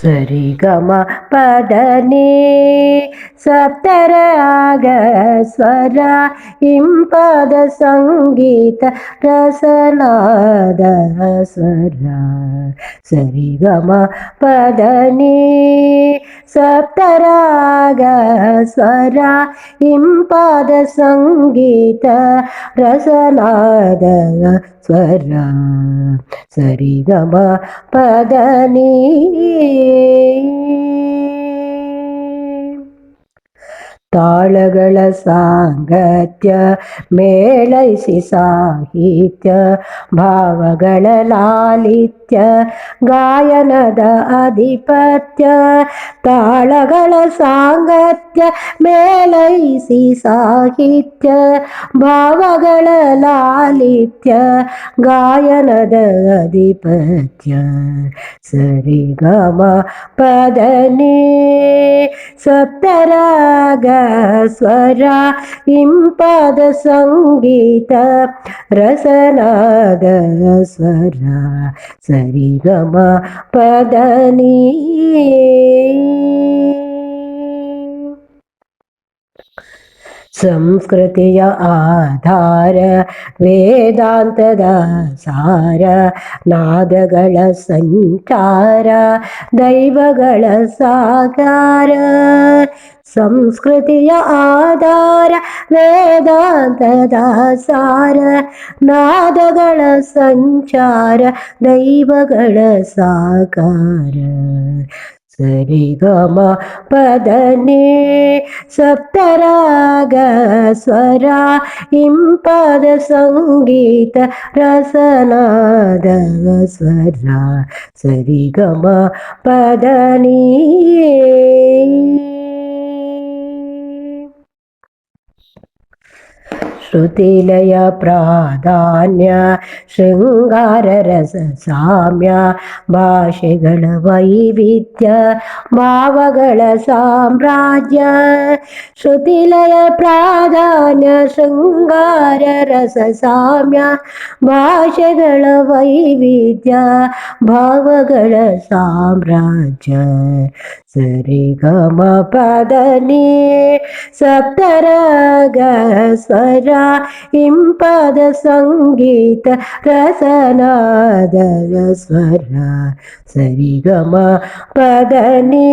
சரி கம பதனே சப்தராக ஸ்வரா இம்பத சங்கீத ரசநாத ஸ்வரா. சரி கம பதனே சப்தராக ஸ்வரா இம்பத சங்கீத ரசநாத స్వర సరిగమ పదని ತಾಳಗಳ ಸಾಂಗತ್ಯ ಮೇಳೈಸಿ ಸಾಹಿತ್ಯ ಭಾವಗಳ ಲಾಲಿತ್ಯ ಗಾಯನದ ಅಧಿಪತ್ಯ ತಾಳಗಳ ಸಾಂಗತ್ಯ ಮೇಳೈಸಿ ಸಾಹಿತ್ಯ ಭಾವಗಳ ಲಾಲಿತ್ಯ ಗಾಯನದ ಅಧಿಪತ್ಯ ಸರಿ ಗಮ ಪದನಿ ಸಪ್ತರಾಗ ಸ್ವರ ಇಂಪದ ಸಂಗೀತ ರಸನಾದ ಸ್ವರ ಸರಿ ಗಮ ಪದನಿ ಸಂಸ್ಕೃತಿಯ ಆಧಾರ ವೇದಾಂತದ ಸಾರ ನಾದಗಳ ಸಂಚಾರ ದೈವಗಳ ಸಾಕಾರ ಸಂಸ್ಕೃತಿಯ ಆಧಾರ ವೇದಾಂತದ ಸಾರ ನಾದಗಳ ಸಂಚಾರ ದೈವಗಳ ಸಾಕಾರ సరిగమ పదనే సప్తరాగ స్వరా ఇంపద సంగీత రసనాదవ స్వరా సరిగమ పదనీ ശ്രുതിലയ പ്രാധാന്യ ശൃംഗാരരസാമ്യ ഭാഷകൾ വൈവിധ്യ ഭാവകള സാമ്രാജ്യ. ശ്രുതിലയ പ്രാധാന്യ ശൃംഗാരരസാമ്യ ഭാഷകൾ വൈവിധ്യ ಪ್ರಾಧಾನ್ಯ ಶೃಂಗಾರ ರಸ ಸಾಮ್ಯ ಭಾಷೆಗಳ ವೈವಿಧ್ಯ ಭಾವಗಳ ಸಾಮ್ರಾಜ್ಯ ಸರಿ ಗಮ ಪದನಿ ಸಪ್ತರಾಗ ಸ್ವರ ಇಂಪದ ಸಂಗೀತ ರಸನಾದ ಸ್ವರ ಸರಿ ಗಮ ಪದನಿ